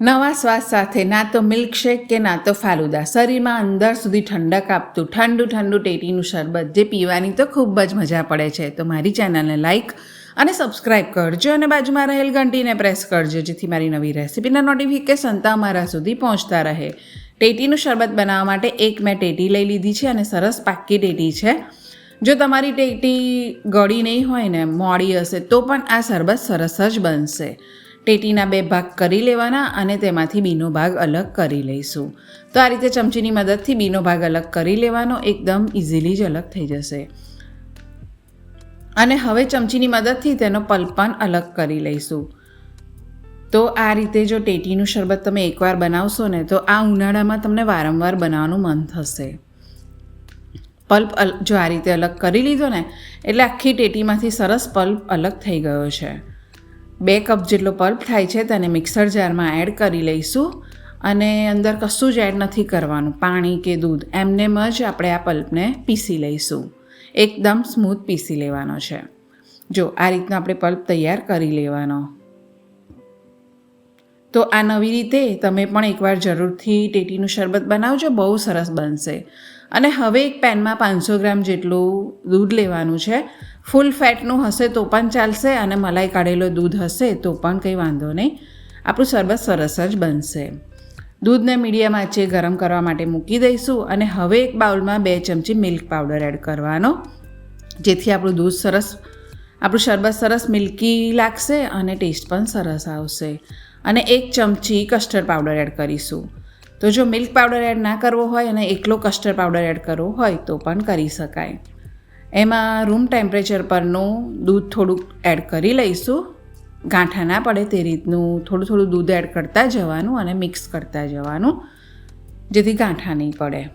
નવા સ્વાદ સાથે ના તો મિલ્કશેક કે ના તો ફાલુદા. શરીરમાં અંદર સુધી ઠંડક આપતું, ઠંડુ ઠંડુ ટેટીનું શરબત જે પીવાની તો ખૂબ જ મજા પડે છે. તો મારી ચેનલને લાઇક અને સબસ્ક્રાઇબ કરજો અને બાજુમાં રહેલ ઘંટીને પ્રેસ કરજો, જેથી મારી નવી રેસિપીના નોટિફિકેશન તમારા સુધી પહોંચતા રહે. ટેટીનું શરબત બનાવવા માટે એક મેં ટેટી લઈ લીધી છે અને સરસ પાક્કી ટેટી છે. જો તમારી ટેટી ગળી નહીં હોય ને, મોડી હશે, તો પણ આ શરબત સરસ જ બનશે. ટેટીના બે ભાગ કરી લેવાના અને તેમાંથી બીનો ભાગ અલગ કરી લઈશું. તો આ રીતે ચમચીની મદદથી બીનો ભાગ અલગ કરી લેવાનો એકદમ ઇઝીલી જ અલગ થઈ જશે. અને હવે ચમચીની મદદથી તેનો પલ્પ પણ અલગ કરી લઈશું. તો આ રીતે જો ટેટીનું શરબત તમે એકવાર બનાવશો ને, તો આ ઉનાળામાં તમને વારંવાર બનાવવાનું મન થશે. પલ્પ જો આ રીતે અલગ કરી લીધો ને, એટલે આખી ટેટીમાંથી સરસ પલ્પ અલગ થઈ ગયો છે. બે કપ જેટલો પલ્પ થાય છે તેને મિક્સર જારમાં એડ કરી લઈશું અને અંદર કશું જ એડ નથી કરવાનું, પાણી કે દૂધ, એમનેમ જ આપણે આ પલ્પને પીસી લઈશું. એકદમ સ્મૂથ પીસી લેવાનો છે. જો આ રીતનો આપણે પલ્પ તૈયાર કરી લેવાનો. તો આ નવી રીતે તમે પણ એકવાર જરૂરથી ટેટીનું શરબત બનાવજો, બહુ સરસ બનશે. અને હવે એક પેનમાં પાંચસો ગ્રામ જેટલું દૂધ લેવાનું છે. ફૂલ ફેટનું હશે તો પણ ચાલશે અને મલાઈ કાઢેલો દૂધ હશે તો પણ કંઈ વાંધો નહીં. આપણું શરબત સરસ જ બનશે. દૂધને મીડિયમ આંચે ગરમ કરવા માટે મૂકી દઈશું અને હવે એક બાઉલમાં બે ચમચી મિલ્ક પાવડર એડ કરવાનો. જેથી આપણું દૂધ સરસ, આપણું શરબત સરસ મિલ્કી લાગશે અને ટેસ્ટ પણ સરસ આવશે. અને એક ચમચી કસ્ટર્ડ પાવડર એડ કરીશું. તો જો મિલ્ક પાવડર એડ ના કરવો હોય અને એકલો કસ્ટર્ડ પાવડર એડ કરવો હોય તો પણ કરી શકાય. એમાં રૂમ ટેમ્પરેચર પરનું દૂધ થોડુંક એડ કરી લઈશું. ગાંઠા ના પડે તે રીતનું થોડું થોડું દૂધ એડ કરતા જવાનું અને મિક્સ કરતા જવાનું, જેથી ગાંઠા નહીં પડે.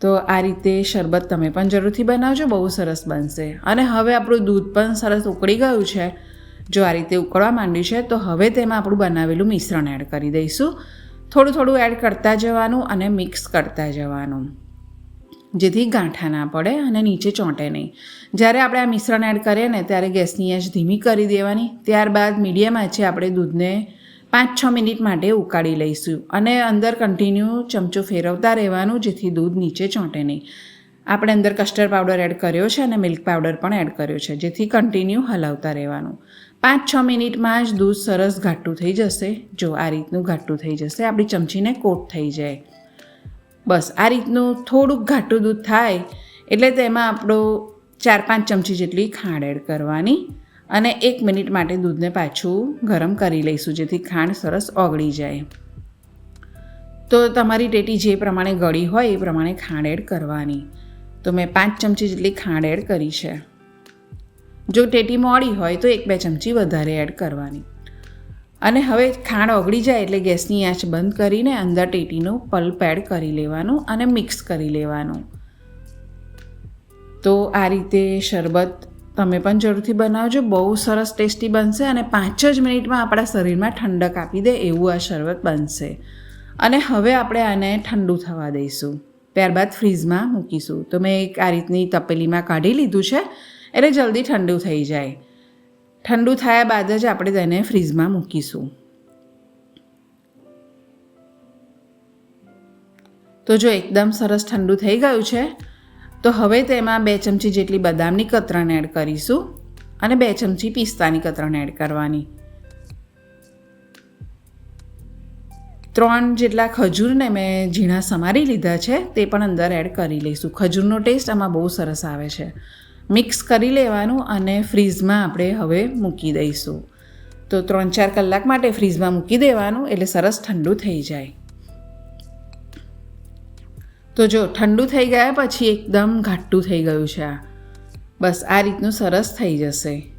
તો આ રીતે શરબત તમે પણ જરૂરથી બનાવજો, બહુ સરસ બનશે. અને હવે આપણું દૂધ પણ સરસ ઉકળી ગયું છે. જો આ રીતે ઉકળવા માંડ્યું છે, તો હવે તેમાં આપણું બનાવેલું મિશ્રણ એડ કરી દઈશું. થોડું થોડું એડ કરતા જવાનું અને મિક્સ કરતા જવાનું. જેથી ગાંઠા ના પડે અને નીચે ચોંટે નહીં. જ્યારે આપણે આ મિશ્રણ એડ કરીએ ને ત્યારે ગેસની આંચ ધીમી કરી દેવાની. ત્યારબાદ મીડિયમ આંચે આપણે દૂધને પાંચ છ મિનિટ માટે ઉકાળી લઈશું અને અંદર કન્ટિન્યુ ચમચો ફેરવતા રહેવાનું જેથી દૂધ નીચે ચોંટે નહીં. આપણે અંદર કસ્ટર્ડ પાવડર એડ કર્યો છે અને મિલ્ક પાવડર પણ એડ કર્યો છે જેથી કન્ટિન્યુ હલાવતા રહેવાનું. પાંચ છ મિનિટમાં જ દૂધ સરસ ઘાટું થઈ જશે. જો આ રીતનું ઘાટું થઈ જશે, આપણી ચમચીને કોટ થઈ જાય. બસ, આ રીતનું થોડુંક ઘાટું દૂધ થાય એટલે તેમાં આપણો ચાર પાંચ ચમચી જેટલી ખાંડ એડ કરવાની અને એક મિનિટ માટે દૂધને પાછું ગરમ કરી લઈશું, જેથી ખાંડ સરસ ઓગળી જાય. તો તમારી ટેટી જે પ્રમાણે ગળી હોય એ પ્રમાણે ખાંડ એડ કરવાની. તો મેં પાંચ ચમચી જેટલી ખાંડ એડ કરી છે. જો ટેટી મોડી હોય તો એક બે ચમચી વધારે એડ કરવાની. અને હવે ખાંડ ઓગળી જાય એટલે ગેસની આંચ બંધ કરીને અંદર ટેટીનું પલ્પ એડ કરી લેવાનું અને મિક્સ કરી લેવાનું. તો આ રીતે શરબત તમે પણ જરૂરથી બનાવજો. બહુ સરસ ટેસ્ટી બનશે અને પાંચ જ મિનિટમાં આપણા શરીરમાં ઠંડક આપી દે એવું આ શરબત બનશે. અને હવે આપણે આને ઠંડુ થવા દઈશું. ત્યારબાદ ફ્રીઝમાં મૂકીશું. તો મેં એક આ રીતની તપેલીમાં કાઢી લીધું છે. એટલે જલ્દી ઠંડુ થઈ જાય. ઠંડુ થયા બાદ જ આપણે તેને ફ્રીજમાં મૂકીશું. તો જો એકદમ સરસ ઠંડુ થઈ ગયું છે, તો હવે તેમાં બે ચમચી જેટલી બદામની કતરણ એડ કરીશું અને બે ચમચી પિસ્તાની કતરણ એડ કરવાની. ત્રણ જેટલા ખજૂરને મેં ઝીણા સમારી લીધા છે, તે પણ અંદર એડ કરી લઈશું. ખજૂરનો ટેસ્ટ આમાં બહુ સરસ આવે છે. મિક્સ કરી લેવાનું અને ફ્રીઝમાં આપણે હવે મૂકી દઈશું. તો ત્રણ ચાર કલાક માટે ફ્રીઝમાં મૂકી દેવાનું એટલે સરસ ઠંડુ થઈ જાય. તો જો ઠંડુ થઈ ગયા પછી એકદમ ઘાટું થઈ ગયું છે આ. બસ આ રીતનું સરસ થઈ જશે.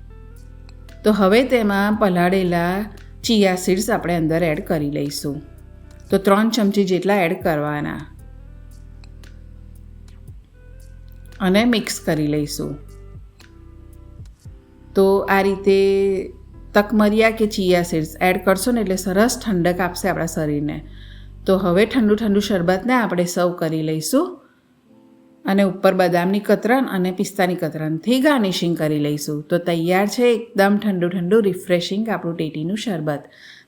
તો હવે તેમાં પલાળેલા ચિયા સીડ્સ આપણે અંદર એડ કરી લઈશું. તો ત્રણ ચમચી જેટલા એડ કરવાના. અને મિક્સ કરી લઈશું. તો આ રીતે તકમરિયા કે ચિયા સીડ્સ એડ કરશો ને એટલે સરસ ઠંડક આપશે આપણા શરીરને. તો હવે ઠંડુ ઠંડુ શરબતને આપણે સર્વ કરી લઈશું. અને ઉપર બદામની કતરણ અને પિસ્તાની કતરણથી ગાર્નિશિંગ કરી લઈશું. તો તૈયાર છે એકદમ ઠંડુ ઠંડુ રિફ્રેશિંગ આપણું ટેટીનું શરબત.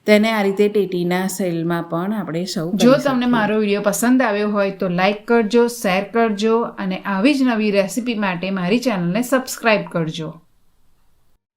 તેને આ રીતે ટેટીના સેલમાં પણ આપણે સૌ જો તમને મારો વીડિયો પસંદ આવ્યો હોય તો લાઇક કરજો શેર કરજો અને આવી જ નવી રેસિપી માટે મારી ચેનલને સબસ્ક્રાઈબ કરજો.